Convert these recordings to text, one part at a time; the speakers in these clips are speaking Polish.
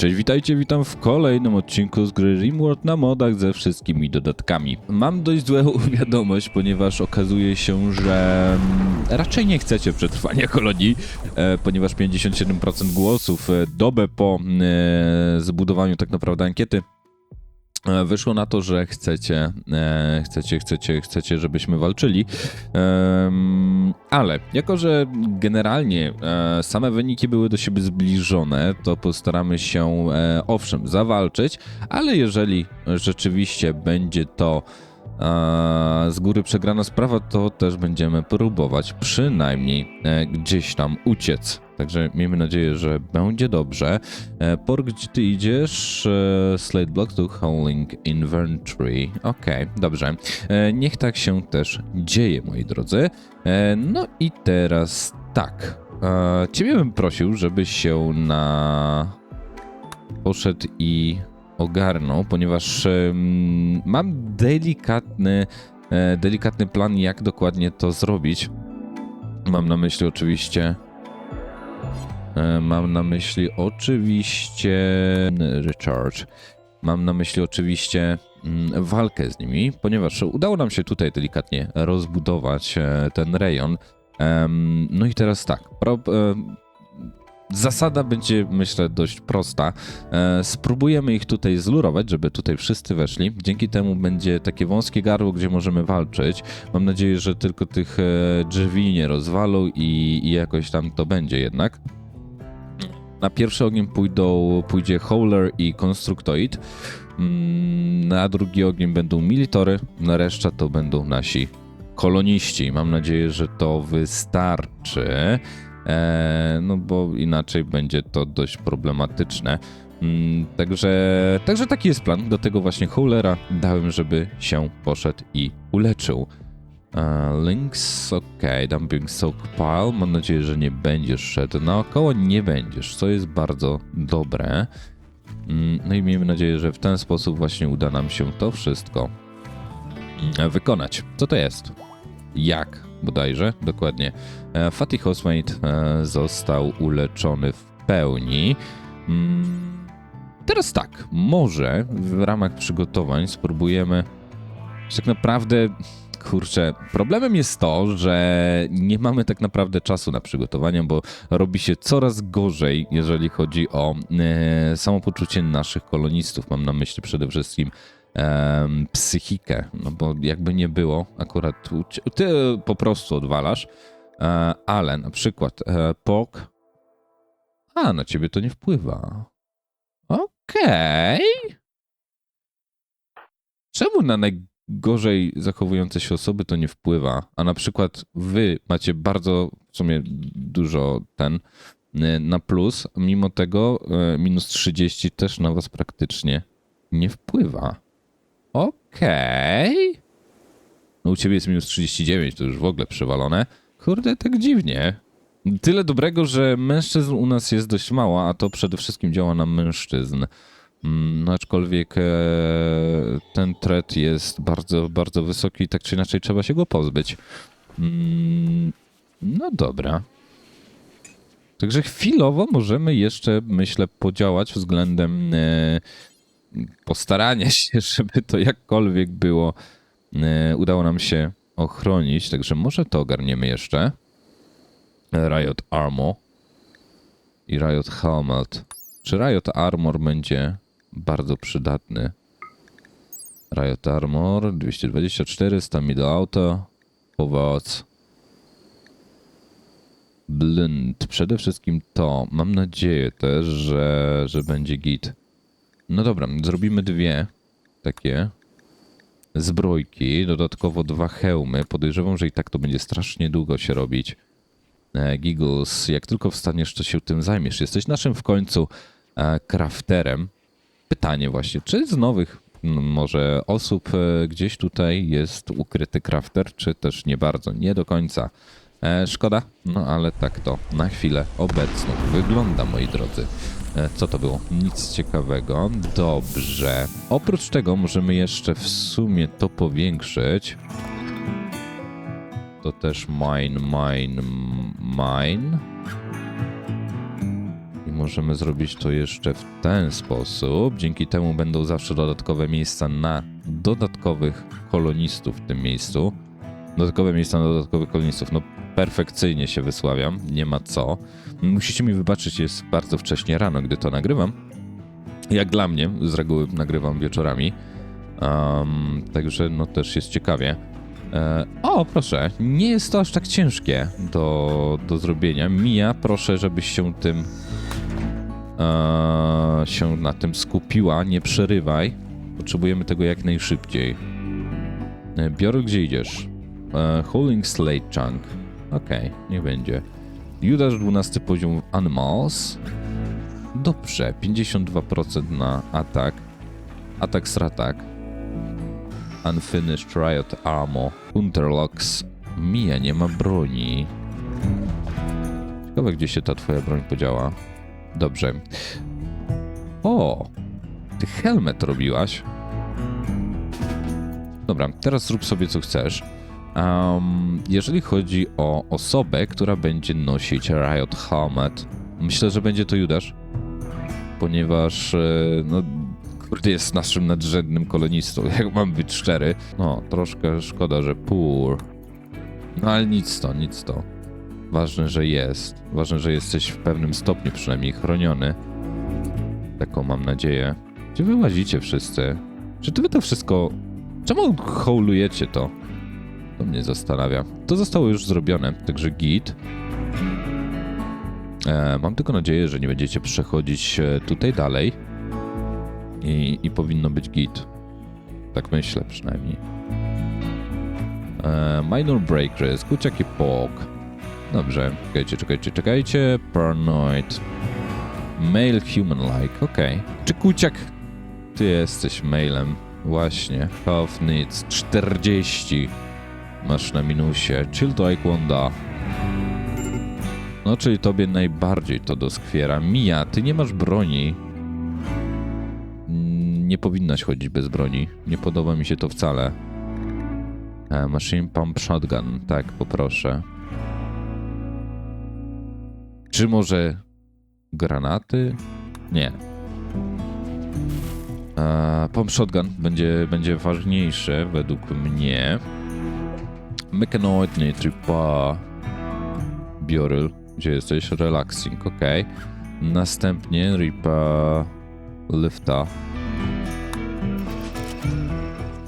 Cześć, witajcie, witam w kolejnym odcinku z gry Rimworld na modach ze wszystkimi dodatkami. Mam dość złą wiadomość, ponieważ okazuje się, że mm, raczej nie chcecie przetrwania kolonii, e, ponieważ 57% głosów e, dobę po e, zbudowaniu tak naprawdę ankiety Wyszło na to, że chcecie, e, chcecie, chcecie, chcecie, żebyśmy walczyli. Ale jako, że generalnie e, same wyniki były do siebie zbliżone, to postaramy się e, owszem zawalczyć, ale jeżeli rzeczywiście będzie to e, z góry przegrana sprawa, to też będziemy próbować przynajmniej e, gdzieś tam uciec. Także miejmy nadzieję, że będzie dobrze. E, Por, gdzie ty idziesz? E, Slate block to holding inventory. Okej, dobrze. E, Niech tak się też dzieje, moi drodzy. No i teraz tak. Ciebie bym prosił, żebyś się na poszedł i ogarnął, ponieważ mam delikatny, e, delikatny plan, jak dokładnie to zrobić. Mam na myśli oczywiście. e, Mam na myśli oczywiście. Recharge. Mam na myśli oczywiście mm, walkę z nimi, ponieważ udało nam się tutaj delikatnie rozbudować e, ten rejon. No i teraz tak. Zasada będzie, myślę, dość prosta. E, spróbujemy ich tutaj zlurować, żeby tutaj wszyscy weszli. Dzięki temu będzie takie wąskie gardło, gdzie możemy walczyć. Mam nadzieję, że tylko tych e, drzwi nie rozwalą i, i jakoś tam to będzie jednak. Na pierwszy ogień pójdą, pójdzie Howler i Konstruktoid. Mm, Na drugi ogień będą Militory, na reszta to będą nasi koloniści. Mam nadzieję, że to wystarczy. E, no bo inaczej będzie to dość problematyczne. Mm, Także, także taki jest plan. Do tego właśnie Howlera dałem, żeby się poszedł i uleczył. E, Links, ok, dumping stockpile. Mam nadzieję, że nie będziesz szedł naokoło. Nie będziesz, co jest bardzo dobre. Mm, No i miejmy nadzieję, że w ten sposób właśnie uda nam się to wszystko mm, wykonać. Co to jest? Jak bodajże? Dokładnie. E, Fatih Hosmate e, został uleczony w pełni. Mm, Teraz tak, może w ramach przygotowań spróbujemy. Tak naprawdę, kurczę, problemem jest to, że nie mamy tak naprawdę czasu na przygotowania, bo robi się coraz gorzej, jeżeli chodzi o e, samopoczucie naszych kolonistów. Mam na myśli przede wszystkim psychikę, no bo jakby nie było, akurat ty po prostu odwalasz, e, ale na przykład e, POK, a na ciebie to nie wpływa. Okej. Czemu na najgorzej zachowujące się osoby to nie wpływa, a na przykład wy macie bardzo, w sumie dużo ten, e, na plus, mimo tego e, minus 30 też na was praktycznie nie wpływa. Okej. No u ciebie jest minus 39, to już w ogóle przewalone. Kurde, tak dziwnie. Tyle dobrego, że mężczyzn u nas jest dość mało, a to przede wszystkim działa na mężczyzn. Mm, No aczkolwiek e, ten tret jest bardzo, bardzo wysoki i tak czy inaczej trzeba się go pozbyć. Mm, No dobra. Także chwilowo możemy jeszcze, myślę, podziałać względem e, postarania się, żeby to jakkolwiek było, e, udało nam się ochronić. Także może to ogarniemy jeszcze. Riot Armor i Riot Helmet. Czy Riot Armor będzie bardzo przydatny? Riot Armor 224, Stamina Auto, Powoc. Blind. Przede wszystkim to. Mam nadzieję też, że, że będzie git. No dobra, zrobimy dwie takie zbrojki, dodatkowo dwa hełmy. Podejrzewam, że i tak to będzie strasznie długo się robić. E, Giggles, jak tylko wstaniesz, to się tym zajmiesz. Jesteś naszym w końcu e, crafterem. Pytanie właśnie, czy z nowych może osób e, gdzieś tutaj jest ukryty crafter, czy też nie bardzo, nie do końca. Szkoda, no ale tak to na chwilę obecną wygląda, moi drodzy. E, Co to było? Nic ciekawego. Dobrze. Oprócz tego możemy jeszcze w sumie to powiększyć. To też mine, mine, mine. I możemy zrobić to jeszcze w ten sposób. Dzięki temu będą zawsze dodatkowe miejsca na dodatkowych kolonistów w tym miejscu. Dodatkowe miejsca na dodatkowych kolonistów. No perfekcyjnie się wysławiam, nie ma co. Musicie mi wybaczyć, jest bardzo wcześnie rano, gdy to nagrywam. Jak dla mnie, z reguły nagrywam wieczorami. Um, także no też jest ciekawie. E, o, proszę, nie jest to aż tak ciężkie do, do zrobienia. Mija, proszę, żebyś się tym e, się na tym skupiła, nie przerywaj. Potrzebujemy tego jak najszybciej. E, Biorę, gdzie idziesz? E, Holding Slate Chunk. Okej, niech będzie. Judasz 12 poziom Animals. Dobrze, 52% na atak. Atak sratak. Unfinished Riot Armor. Unterlocks. Mija, nie ma broni. Ciekawe, gdzie się ta twoja broń podziała. Dobrze. O! Ty helmet robiłaś? Dobra, teraz zrób sobie co chcesz. Um, jeżeli chodzi o osobę, która będzie nosić Riot Helmet, myślę, że będzie to Judasz, ponieważ e, no, kurde jest naszym nadrzędnym kolonistą, jak mam być szczery. No, troszkę szkoda, że poor. No ale nic to, nic to. Ważne, że jest. Ważne, że jesteś w pewnym stopniu przynajmniej chroniony. Taką mam nadzieję. Gdzie wy łazicie wszyscy? Czy wy to wszystko... Czemu hołlujecie to? To mnie zastanawia. To zostało już zrobione, także git. E, mam tylko nadzieję, że nie będziecie przechodzić e, tutaj dalej. I, I powinno być git. Tak myślę przynajmniej. E, minor Breakers, kuciak i pok. Dobrze, czekajcie, czekajcie, czekajcie. Paranoid. Male human-like, okej. Czy kuciak... Ty jesteś mailem. Właśnie. Health needs 40. Masz na minusie. Chill Taekwondo. No, czyli tobie najbardziej to doskwiera. Mija, ty nie masz broni. Mm, Nie powinnaś chodzić bez broni. Nie podoba mi się to wcale. E, machine Pump Shotgun. Tak, poproszę. Czy może granaty? Nie. E, Pump Shotgun będzie, będzie ważniejsze według mnie. Mechanoid nie tripa. Bioryl, gdzie jesteś? Relaxing, ok. Następnie Ripa Lifta.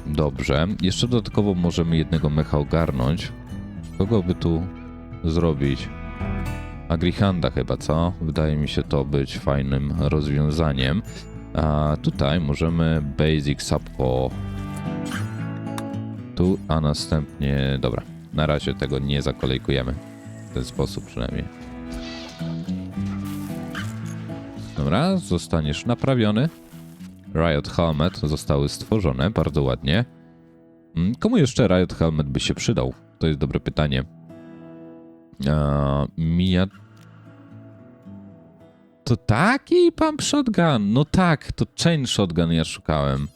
Dobrze. Jeszcze dodatkowo możemy jednego mecha ogarnąć. Kogo by tu zrobić? Agrihanda chyba, co? Wydaje mi się to być fajnym rozwiązaniem. A tutaj możemy Basic Subco. Tu, a następnie... Dobra, na razie tego nie zakolejkujemy. W ten sposób przynajmniej. Dobra, zostaniesz naprawiony. Riot Helmet zostały stworzone, bardzo ładnie. Mm, Komu jeszcze Riot Helmet by się przydał? To jest dobre pytanie. Eee, Mija... To taki pump shotgun? No tak, to chain shotgun ja szukałem.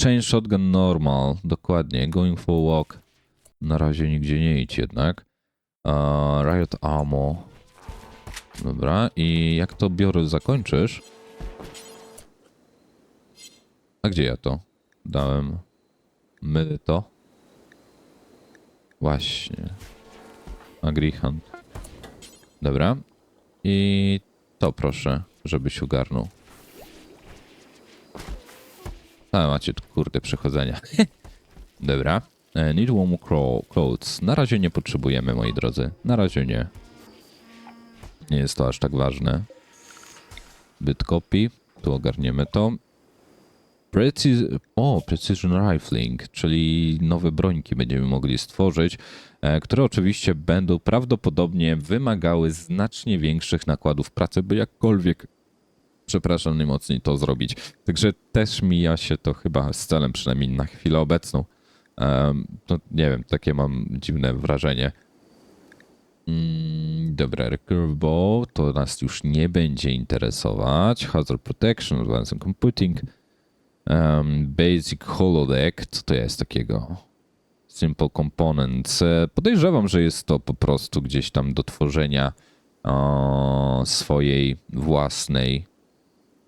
Chain shotgun normal, dokładnie. Going for a walk. Na razie nigdzie nie idź jednak. Eee, Riot Ammo. Dobra, i jak to biorę zakończysz... A gdzie ja to dałem? My to? Właśnie. Agrihant. Dobra. I to proszę, żebyś ogarnął. A, macie kurde przechodzenia. Dobra. E, Need warm clo- clothes. Na razie nie potrzebujemy, moi drodzy. Na razie nie. Nie jest to aż tak ważne. Byt copy. Tu ogarniemy to. Precis- o, Precision Rifling, czyli nowe brońki będziemy mogli stworzyć, e, które oczywiście będą prawdopodobnie wymagały znacznie większych nakładów pracy, by jakkolwiek, przepraszam najmocniej, to zrobić. Także też mija się to chyba z celem, przynajmniej na chwilę obecną. Em, no, nie wiem, takie mam dziwne wrażenie. Mm, dobra, Recurve Bow to nas już nie będzie interesować. Hazard Protection, Advanced Computing. Um, basic holodeck, co to jest takiego? Simple Components. E, Podejrzewam, że jest to po prostu gdzieś tam do tworzenia o, swojej własnej.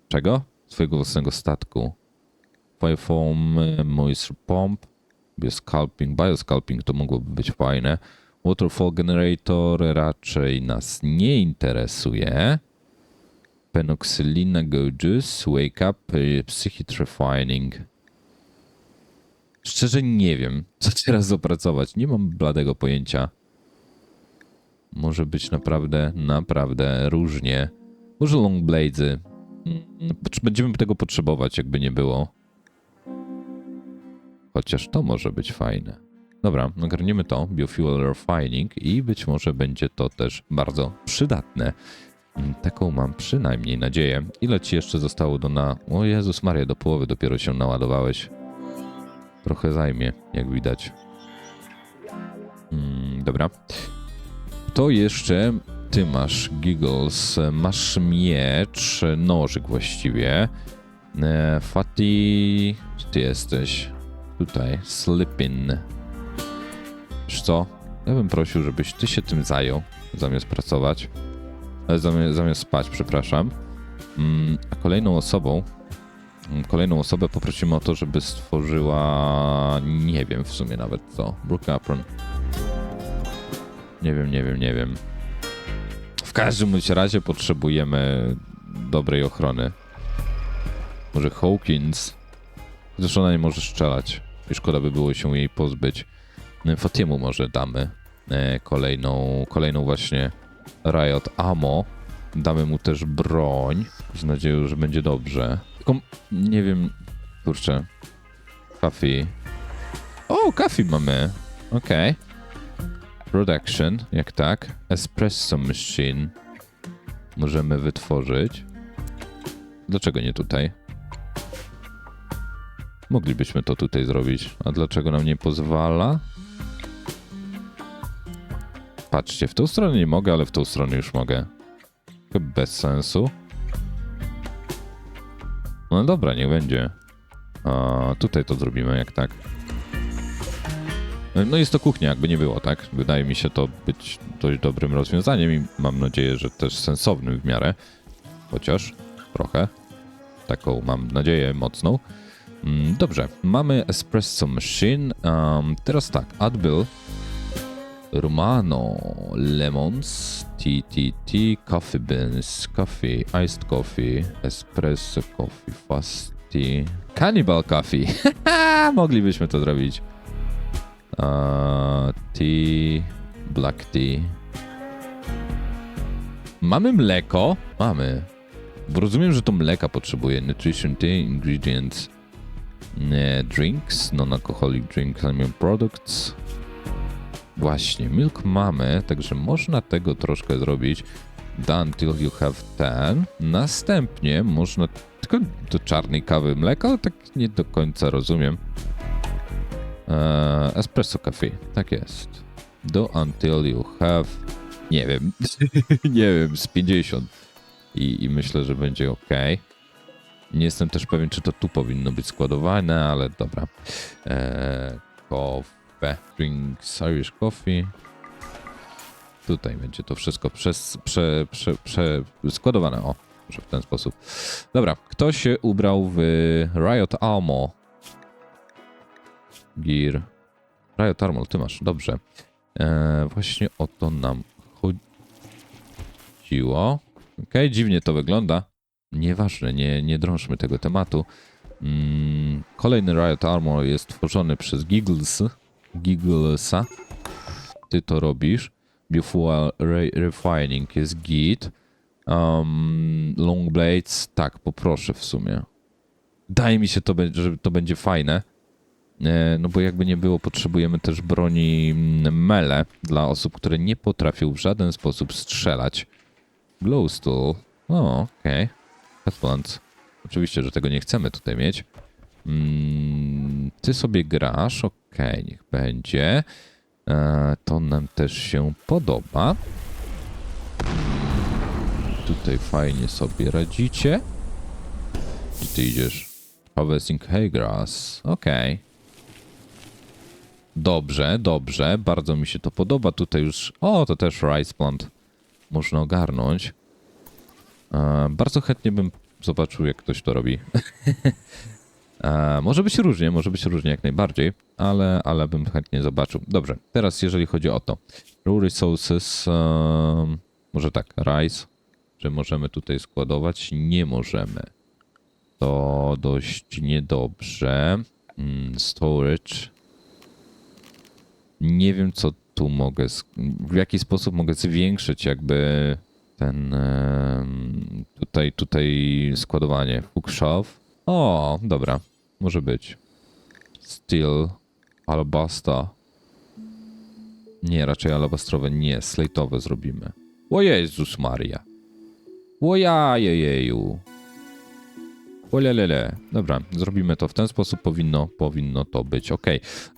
Czego? Swojego własnego statku. Firefoam, Moisture Pump, Bioscalping. Bioscalping to mogłoby być fajne. Waterfall Generator raczej nas nie interesuje. Penoxylina Go Juice, Wake Up, y, Psychit Refining. Szczerze nie wiem, co teraz opracować. Nie mam bladego pojęcia. Może być naprawdę, naprawdę różnie. Może longbladesy. Mm, potrze- Będziemy tego potrzebować, jakby nie było. Chociaż to może być fajne. Dobra, ogarniemy to, Biofuel Refining i być może będzie to też bardzo przydatne. Mm, Taką mam przynajmniej nadzieję. Ile ci jeszcze zostało do na... O Jezus Maria, do połowy dopiero się naładowałeś. Trochę zajmie, jak widać. Mm, dobra. To jeszcze ty masz, Giggles, masz miecz, nożyk właściwie. E, gdzie ty jesteś? Tutaj, Slippin. Wiesz co? Ja bym prosił, żebyś ty się tym zajął, zamiast pracować. E, Zamiast, zamiast spać, przepraszam. Mm, A kolejną osobą, mm, kolejną osobę poprosimy o to, żeby stworzyła, nie wiem w sumie nawet co, Brooke Apron. Nie wiem, nie wiem, nie wiem. Każdym bądź razie potrzebujemy dobrej ochrony. Może Hawkins. Zresztą ona nie może strzelać. I szkoda by było się jej pozbyć. Fatiemu może damy e, kolejną, kolejną właśnie Riot Ammo. Damy mu też broń. Z nadzieją, że będzie dobrze. Tylko nie wiem. Kurczę. Coffee. O, coffee mamy. Okej. Production, jak tak. Espresso machine. Możemy wytworzyć. Dlaczego nie tutaj? Moglibyśmy to tutaj zrobić. A dlaczego nam nie pozwala? Patrzcie, w tą stronę nie mogę, ale w tą stronę już mogę. Bez sensu. No dobra, niech będzie. A tutaj to zrobimy, jak tak. No jest to kuchnia, jakby nie było, tak? Wydaje mi się to być dość dobrym rozwiązaniem i mam nadzieję, że też sensownym w miarę. Chociaż trochę. Taką mam nadzieję mocną. Mm, Dobrze, mamy espresso machine. Um, teraz tak, Advil, Romano, Lemons, TTT, Coffee Beans, Coffee, Iced Coffee, Espresso Coffee, Fast Tea, Cannibal Coffee. Moglibyśmy to zrobić. Uh, tea, Black Tea. Mamy mleko? Mamy. Bo rozumiem, że to mleka potrzebuje. Nutrition Tea, Ingredients, nie, drinks, non-alcoholic drinks, mean products. Właśnie, milk mamy, także można tego troszkę zrobić. Done until you have ten. Następnie można tylko do czarnej kawy mleko, ale tak nie do końca rozumiem. Eee, espresso coffee, tak jest. Do until you have, nie wiem, nie wiem, z 50. I, I myślę, że będzie ok. Nie jestem też pewien, czy to tu powinno być składowane, ale dobra. Eee, coffee, drinks, Irish coffee. Tutaj będzie to wszystko przez, prze, prze, prze, składowane. O, może w ten sposób. Dobra, kto się ubrał w Riot Armor? Gear. Riot Armor, ty masz, dobrze. Eee, właśnie o to nam chodziło. Okej, dziwnie to wygląda. Nieważne, nie, nie drążmy tego tematu. Mm, kolejny Riot Armor jest tworzony przez Giggles. Gigglesa. Ty to robisz. Biofuel Re Refining jest git. Um, long Blades, tak, poproszę w sumie. Daje mi się, to, że to będzie fajne. E, No bo jakby nie było, potrzebujemy też broni mm, mele dla osób, które nie potrafią w żaden sposób strzelać. Glowstone. O, okej. Okay. Headphones. Oczywiście, że tego nie chcemy tutaj mieć. Mm, ty sobie grasz, okej, niech będzie. E, to nam też się podoba. Tutaj fajnie sobie radzicie. Gdzie ty idziesz? Harvesting Haygrass. Okej. Dobrze, dobrze. Bardzo mi się to podoba. Tutaj już... O, to też Rice Plant. można ogarnąć. E, bardzo chętnie bym zobaczył, jak ktoś to robi. E, może być różnie, może być różnie jak najbardziej, ale, ale bym chętnie zobaczył. Dobrze, teraz jeżeli chodzi o to. Raw resources, em, może tak, rice, czy możemy tutaj składować? Nie możemy. To dość niedobrze. Mm, Storage. Nie wiem, co tu mogę. W jaki sposób mogę zwiększyć, jakby ten. Tutaj, tutaj składowanie. Bookshelf. O, dobra. Może być. Steel. Alabasta. Nie, raczej alabastrowe nie. Slate'owe zrobimy. O Jezus Maria. Ojajejeju. Olelele. Dobra, zrobimy to w ten sposób. Powinno, powinno to być ok.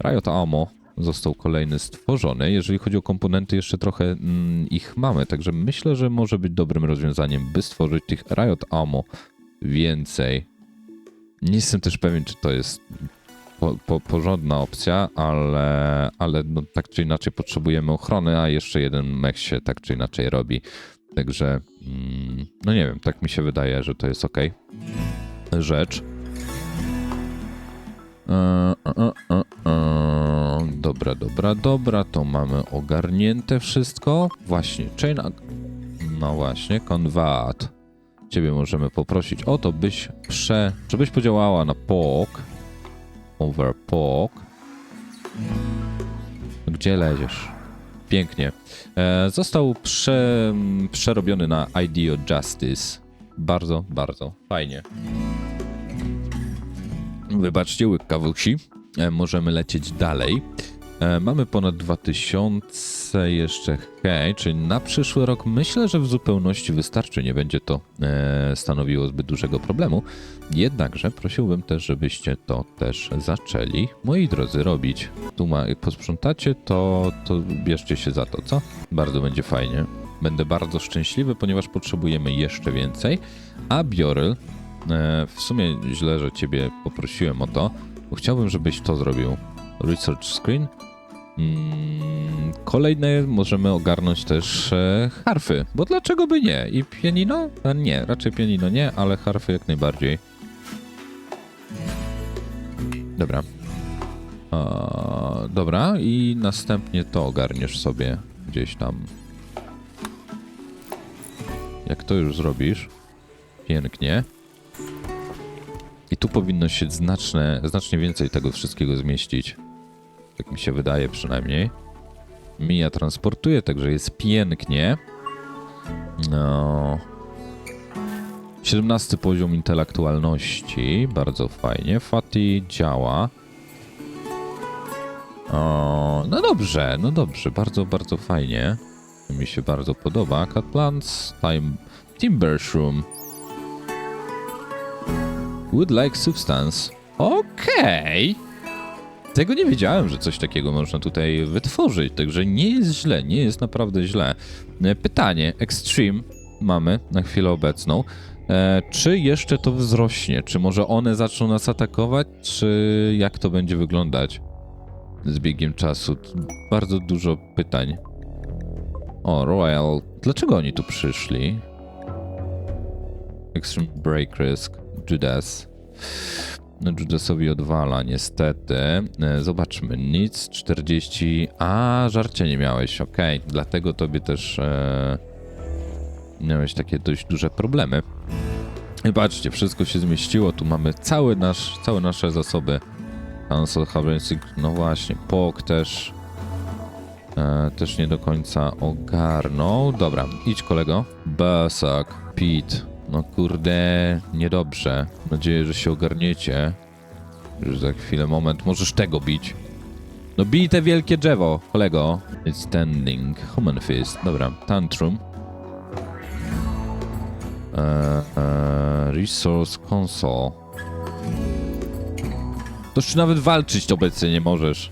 Riot Ammo został kolejny stworzony. Jeżeli chodzi o komponenty, jeszcze trochę mm, ich mamy, także myślę, że może być dobrym rozwiązaniem, by stworzyć tych Riot Ammo więcej. Nie jestem też pewien, czy to jest po, po, porządna opcja, ale, ale no, tak czy inaczej potrzebujemy ochrony, a jeszcze jeden mech się tak czy inaczej robi. Także, mm, no nie wiem, tak mi się wydaje, że to jest ok. Rzecz. E, e, e, e. Dobra, dobra, dobra, to mamy ogarnięte wszystko. Właśnie, chain. No właśnie, convert. Ciebie możemy poprosić o to, byś prze. żebyś podziałała na POK. Over POK. Gdzie leziesz? Pięknie. E, został prze, przerobiony na IDEO Justice. Bardzo, bardzo fajnie. Wybaczcie, łyk kawusi. E, możemy lecieć dalej. E, mamy ponad 2000 jeszcze hej, czyli na przyszły rok myślę, że w zupełności wystarczy. Nie będzie to e, stanowiło zbyt dużego problemu. Jednakże prosiłbym też, żebyście to też zaczęli, moi drodzy, robić. Tu ma, jak posprzątacie, to, to bierzcie się za to, co? Bardzo będzie fajnie. Będę bardzo szczęśliwy, ponieważ potrzebujemy jeszcze więcej. A Bioryl, w sumie źle, że ciebie poprosiłem o to, bo chciałbym, żebyś to zrobił. Research screen. Mm, Kolejne możemy ogarnąć też e, harfy, bo dlaczego by nie? I pianino? A nie, raczej pianino nie, ale harfy jak najbardziej. Dobra. Dobra, i następnie to ogarniesz sobie gdzieś tam. Jak to już zrobisz, pięknie. I tu powinno się znaczne, znacznie więcej tego wszystkiego zmieścić. Tak mi się wydaje przynajmniej. Mija transportuje, także jest pięknie. No. 17 poziom intelektualności, bardzo fajnie. Fati działa. O, no dobrze, no dobrze, bardzo, bardzo fajnie. Mi się bardzo podoba. Cat Plants, Time, Timber Shroom. Wood like substance. Okej. Tego nie wiedziałem, że coś takiego można tutaj wytworzyć, także nie jest źle, nie jest naprawdę źle. E, Pytanie, Extreme mamy na chwilę obecną. E, czy jeszcze to wzrośnie? Czy może one zaczną nas atakować? Czy jak to będzie wyglądać z biegiem czasu? Bardzo dużo pytań. O, Royal. Dlaczego oni tu przyszli? Extreme Break Risk, Judas. No, Judasowi odwala, niestety. E, Zobaczmy, nic, 40. A, żarcie nie miałeś, okej. Dlatego tobie też e, miałeś takie dość duże problemy. I patrzcie, wszystko się zmieściło. Tu mamy cały nasz, całe nasze zasoby. Council Havensig, no właśnie, POK też. E, też nie do końca ogarnął. Dobra, idź kolego. Bersak, Pete. No kurde, niedobrze. Mam nadzieję, że się ogarniecie. Że za chwilę, moment, możesz tego bić. No bij te wielkie drzewo, kolego. It's standing. Human fist. Dobra, tantrum. Eee, eee, resource console. To już nawet walczyć obecnie nie możesz.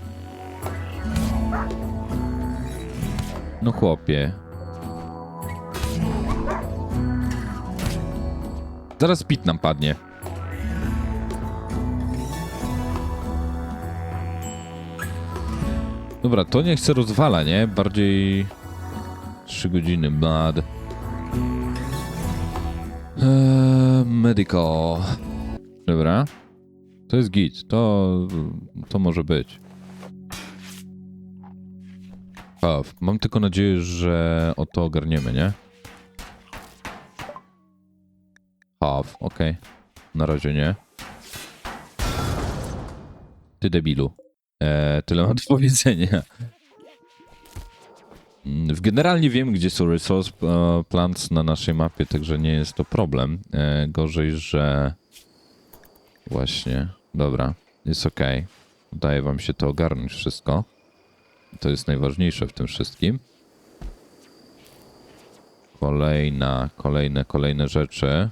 No chłopie. Zaraz pit nam padnie. Dobra, to nie chce rozwala, nie? Bardziej 3 godziny, bad. Eee, medical. Dobra. To jest git. To, to może być. O, mam tylko nadzieję, że o to ogarniemy, nie? Haw, okej. Na razie nie. Ty debilu. Eee, tyle mam do powiedzenia. Mm, w- Generalnie wiem, gdzie są resource e, plants na naszej mapie, także nie jest to problem. E, gorzej, że... Właśnie. Dobra, jest ok. Udaje wam się to ogarnąć wszystko. To jest najważniejsze w tym wszystkim. Kolejna, kolejne, kolejne rzeczy.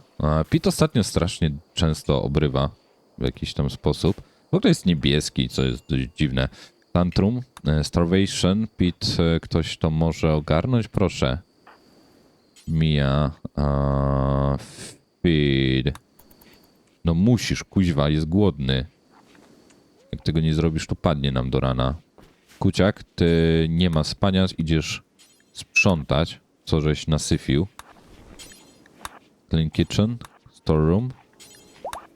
Pit ostatnio strasznie często obrywa w jakiś tam sposób. W ogóle jest niebieski, co jest dość dziwne. Tantrum, e, Starvation, Pit, e, ktoś to może ogarnąć? Proszę. Mia, a, feed. No musisz, kuźwa, jest głodny. Jak tego nie zrobisz, to padnie nam do rana. Kuciak, ty nie ma spania, idziesz sprzątać, co żeś nasyfił. Clean kitchen, storeroom,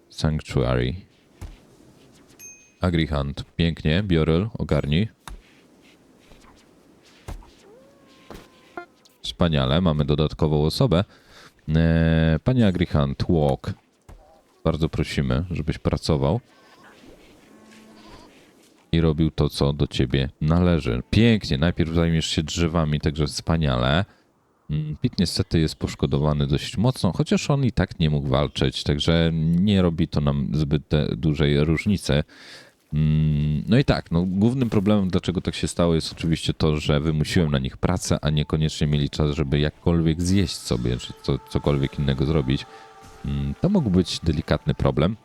sanctuary. Agrihunt, pięknie, Bioryl, ogarnij. Wspaniale, mamy dodatkową osobę. Eee, panie Agrihunt, walk. Bardzo prosimy, żebyś pracował i robił to, co do ciebie należy. Pięknie, najpierw zajmiesz się drzewami, także wspaniale. Mm, Pit niestety jest poszkodowany dość mocno, chociaż on i tak nie mógł walczyć, także nie robi to nam zbyt dużej różnicy. Mm, No i tak, no, głównym problemem, dlaczego tak się stało, jest oczywiście to, że wymusiłem na nich pracę, a niekoniecznie mieli czas, żeby jakkolwiek zjeść sobie, czy co, cokolwiek innego zrobić. Mm, To mógł być delikatny problem.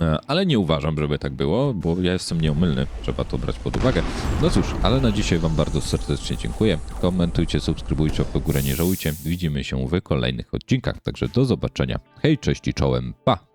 E, Ale nie uważam, żeby tak było, bo ja jestem nieomylny, trzeba to brać pod uwagę. No cóż, ale na dzisiaj Wam bardzo serdecznie dziękuję. Komentujcie, subskrybujcie, w górę nie żałujcie. Widzimy się w kolejnych odcinkach, także do zobaczenia. Hej, cześć i czołem, pa!